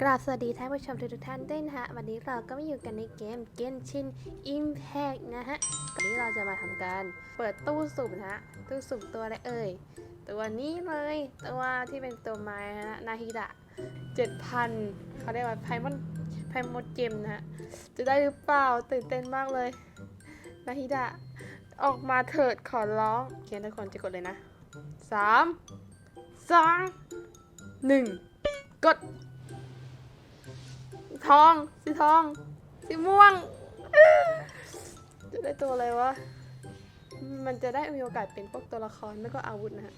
กราบสวัสดีท่านผู้ชมทุกท่านด้วยนะฮะ วันนี้เราก็มาอยู่กันในเกม Genshin Impact นะฮะวันนี้เราจะมาทำการเปิดตู้สุ่มนะฮะ ตู้สุ่มตัวอะไรเอ่ย ตัวนี้เลย ตัวที่เป็นตัวไม้นะฮะนาฮิดะ7,000เขาเรียกว่าไพมอนไพมอนเกมนะฮะ จะได้หรือเปล่า ตื่นเต้นมากเลย นาฮิดะออกมาเถิดขอร้องเขียนทุกคนจะกดเลยนะ3 2 1กด ทอง สีทอง สีม่วง จะได้ตัวอะไรวะ มันจะได้มีโอกาสเป็นพวกตัวละครไม่ก็อาวุธนะฮะ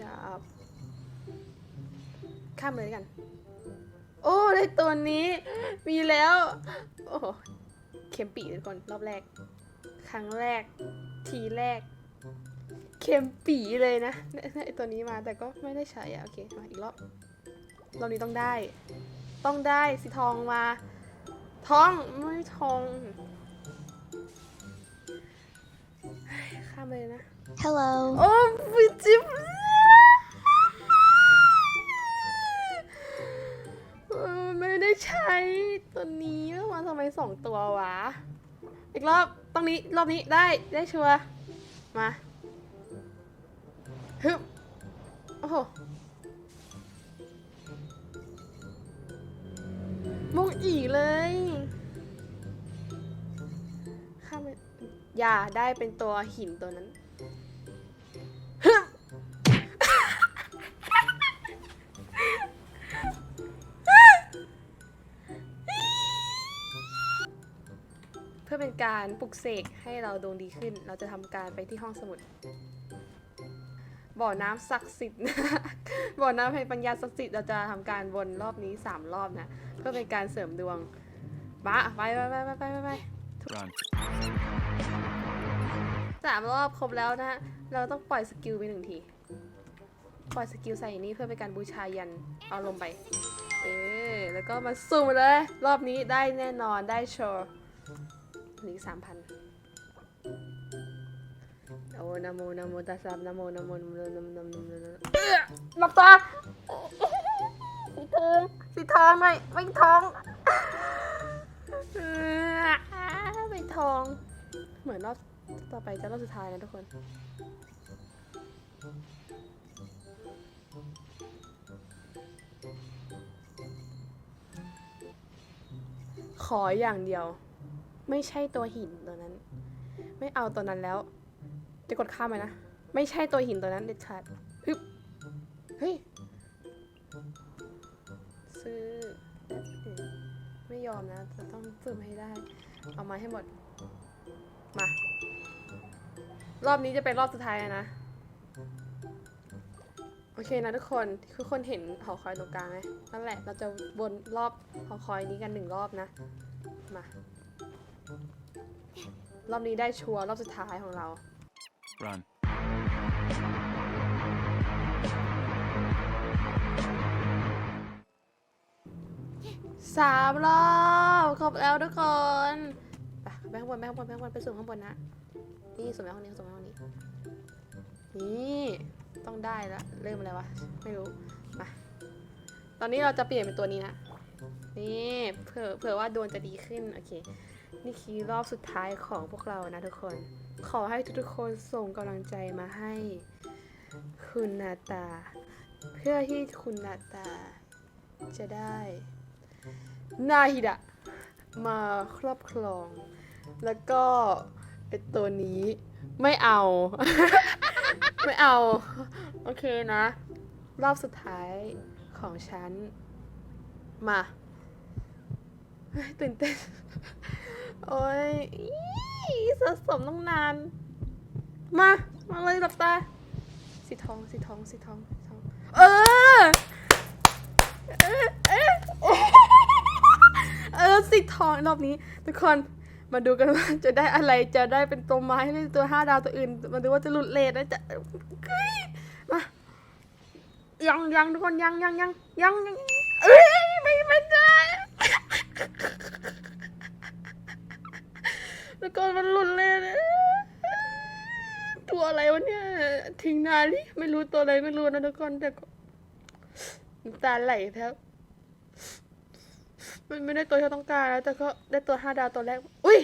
ดาบข้ามเลยกัน โอ้ ได้ตัวนี้ มีแล้ว โอ้เข็มปีทุกคนรอบแรก ครั้งแรก ทีแรก เข็มปีเลยนะไอตัวนี้มาแต่ก็ไม่ได้ใช้อะโอเค มาอีกรอบ รอบนี้ต้องได้ ต้องได้สีทองมาทองไม่ทองเฮ้ยข้ามไปเลยนะ Hello. โอ้ฟิจิบเออไม่ได้ใช้ตัวนี้มาทำไมสองตัววะ อีกรอบตรงนี้รอบนี้ได้ได้ชัวร์มาฮึบโอ้โห มงอีเลยข้ามไปอย่าได้เป็นตัวหินตัวนั้นฮึเพื่อเป็นการปลุกเสกให้เราดวงดีขึ้น เราจะทำการไปที่ห้องสมุด บ่อน้ำศักดิ์สิทธิ์นะบ่อน้ำแห่งปัญญาศักดิ์สิทธิ์เราจะทำการวนรอบนี้สามรอบนะเพื่อเป็นการเสริมดวงบ้าไปไปไปไปไปไปไป Run. สามรอบครบแล้วนะฮะ เราต้องปล่อยสกิลไปหนึ่งที ปล่อยสกิลใส่นี้เพื่อเป็นการบูชายัน เอาลงไป เออแล้วก็มาสุ่มเลย รอบนี้ได้แน่นอนได้โชว์หรือสามพัน โอ้นะโมนะโมตัสสะนะโมนะโมนะโมนะโมนะโมนะโมนะโมเอื้อหลับตาสีทองสีทองหน่อยไม่ทองเออไม่ทอง เหมือนรอบต่อไปจะรอบสุดท้ายนะทุกคนขออย่างเดียว ไม่ใช่ตัวหินตัวนั้น ไม่เอาตัวนั้นแล้ว จะกดข้ามไปนะ ไม่ใช่ตัวหินตัวนั้นเด็ดขาดฮึบเฮ้ยซื้อไม่ยอมนะจะต้องซื้อให้ได้ เอามาให้หมด มา รอบนี้จะเป็นรอบสุดท้ายแล้วนะ โอเคนะทุกคนทุกคนเห็นหอคอยตรงกลางไหมนั่นแหละเราจะวนรอบหอคอยนี้กันหนึ่งรอบนะ มารอบนี้ได้ชัวร์รอบสุดท้ายของเรา Run. สามรอบครบแล้วทุกคนไปไปข้างบนไปข้างบนไปข้างบนไปสูงข้างบนนะ นี่สูงไปห้องนี้สูงไปห้องนี้ นี่ต้องได้แล้วเริ่มอะไรวะ ไม่รู้ มา ตอนนี้เราจะเปลี่ยนเป็นตัวนี้นะ นี่เผื่อเผื่อว่าดวงจะดีขึ้น โอเค นี่คือรอบสุดท้ายของพวกเรานะทุกคน ขอให้ทุกๆคนส่งกำลังใจมาให้คุณนาตา เพื่อที่คุณนาตา จะได้นาฮิดะมาครอบครอง แล้วก็ไอตัวนี้ไม่เอา ไม่เอา โอเคนะ รอบสุดท้ายของฉัน มา ตื่นเต้น โอ้ยสะสมต้องนาน มา มาเลยหลับตา สีทอง สีทอง สีทองสีทองเออเออ เออ เออ สีทองรอบนี้ ทุกคน มาดูกันว่าจะได้อะไร จะได้เป็นตัวไม้หรือตัวห้าดาวตัวอื่น มาดูว่าจะหลุดเลทนะจะมา ยังยังทุกคนยังยังยังยังยังเอ้ยไม่ไม่ได้ แล้วก็มันหลุดเลยนะตัวอะไรวะเนี่ยทิ้งนานดิไม่รู้ตัวอะไรไม่รู้นะทุกคนแต่ก็น้ำตาไหลแทบมันไม่ได้ตัวที่เราต้องการแล้ว แต่ก็ได้ตัวห้าดาวตัวแรก อุ้ย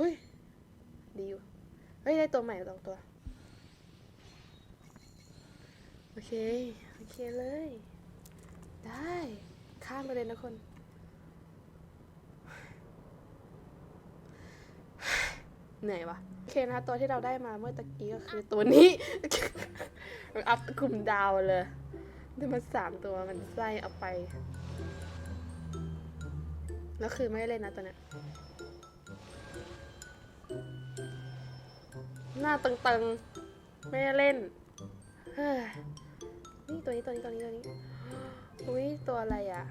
อุ้ย ดีอยู่เฮ้ย ได้ตัวใหม่สองตัว โอเค โอเคเลย ได้ ข้ามไปเลยนะคน เหนื่อยวะโอเคนะคะตัวที่เราได้มาเมื่อตะกี้ก็คือตัวนี้ อัพกลุ่มดาวเลยได้มาสามตัวมันไส้เอาไป แล้วคือไม่ได้เล่นนะตัวเนี้ยหน้าตึงๆ ไม่ได้เล่นเฮ้ยนี่ตัวนี้ตัวนี้ตัวนี้ตัวนี้ อุ้ยตัวอะไรอะ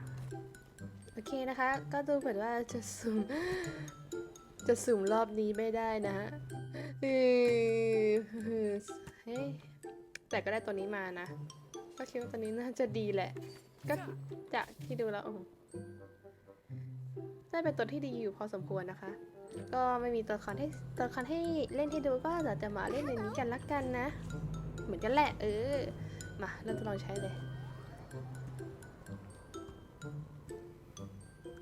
โอเคนะคะ ก็ดูเหมือนว่าจะสุ่ม จะสุ่มรอบนี้ไม่ได้นะฮะเออเฮ้ยแต่ก็ได้ตัวนี้มานะ ก็คิดว่าตัวนี้น่าจะดีแหละ ก็จากที่ดูแล้วโอ้ได้เป็นตัวที่ดีอยู่พอสมควรนะคะ ก็ไม่มีตัวละครให้ตัวละครให้เล่นให้ดูก็เดี๋ยวจะมาเล่นในนี้กันละกันนะ เหมือนกันแหละเออ มาเราจะลองใช้เลย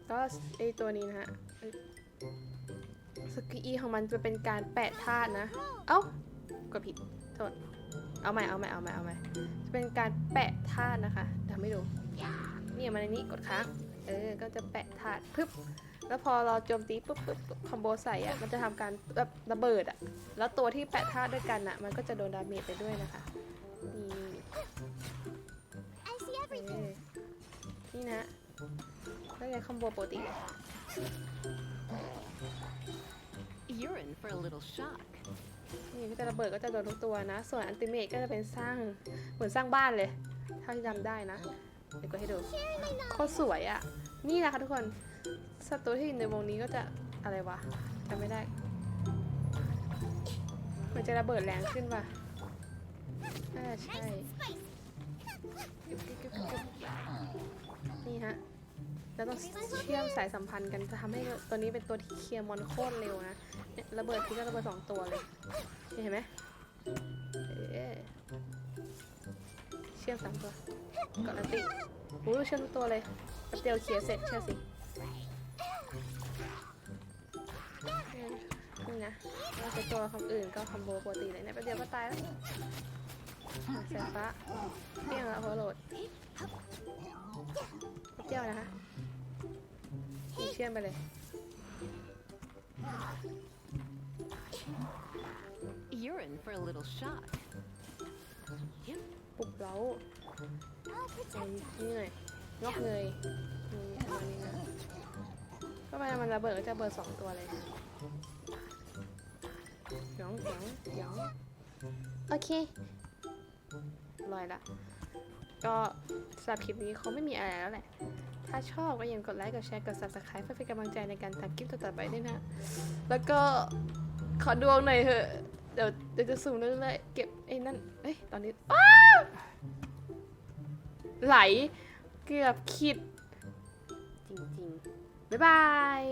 ก็ไอตัวนี้นะฮะ สกีอีของมันจะเป็นการแปะธาตุนะ เอ้ากดผิดโทษเอาใหม่เอาใหม่เอาใหม่เอาใหม่จะเป็นการแปะธาตุนะคะทำให้ดูนี่มาในนี้กดค้างเออก็จะแปะธาตุปึ๊บแล้วพอเราโจมตีปุ๊บปุ๊บคอมโบใส่อะมันจะทำการแบบระเบิดอะแล้วตัวที่แปะธาตุด้วยกันอะมันก็จะโดนดาเมจไปด้วยนะคะนี่ I see เอ everything. อนี่นะก็ยังคอมโบปกติ for a little shock. นี่ก็จะระเบิดก็จะโดนทุกตัวนะ ส่วนอันติเมตก็จะเป็นสร้างเหมือนสร้างบ้านเลยเท่าที่จำได้นะ เดี๋ยวก็ให้ดูโคตรสวยอะ่ะ นี่นะคะทุกคนศัตรูที่อยู่ในวงนี้ก็จะอะไรวะจำไม่ได้ มันจะระเบิดแรงขึ้นป่ะน่าจะใช่นี่ฮะ้วต้องเชื่อมสายสัมพันธ์กันจะทำให้ตัวนี้เป็นตัวที่เคลียร์มอนโคตรเร็วนะเนี่ยระเบิดทีก็ระเบิดสองตัวเลยเห็นไหมเชื่อมสามตัวกดอันติโอ้เชื่อมทุกตัวเลยป๊บเดียวเคลียร์เสร็จเชื่อสินี่นะเราจะตัวคำอื่นก็คอมโบปกติเลยเนี่ยแป๊บเดียวก็ตายแล้วอะสายฟ้าเปรี้ยงแล้วโอเวอโหลดป๊บเดียวนะคะ เชื่อมไปเลย You're in for a little shock. ปลุกเร้า I'll protect นี่หน่อยงอกเงยนี่ประมาณนี้นะก็มามันระเบิดก็จะเบิดสองตัวเลยหยองหยองหยองโอเคลอยละ ก็สำหรับคลิปนี้เขาไม่มีอะไรแล้วแหละถ้าชอบก็อย่าลืมกดไลค์ กดแชร์ กด subscribe เพื่อเป็นกำลังใจในการทำคลิปต่อๆไปด้วยนะ แล้วก็ขอดวงหน่อยเถอะ เดี๋ยวเดี๋ยวจะสูงเรื่อยๆเก็บไอ้นั่น เอ้ย ตอนนี้อ้าไหล เกือบคิด จริงๆ บ๊ายบาย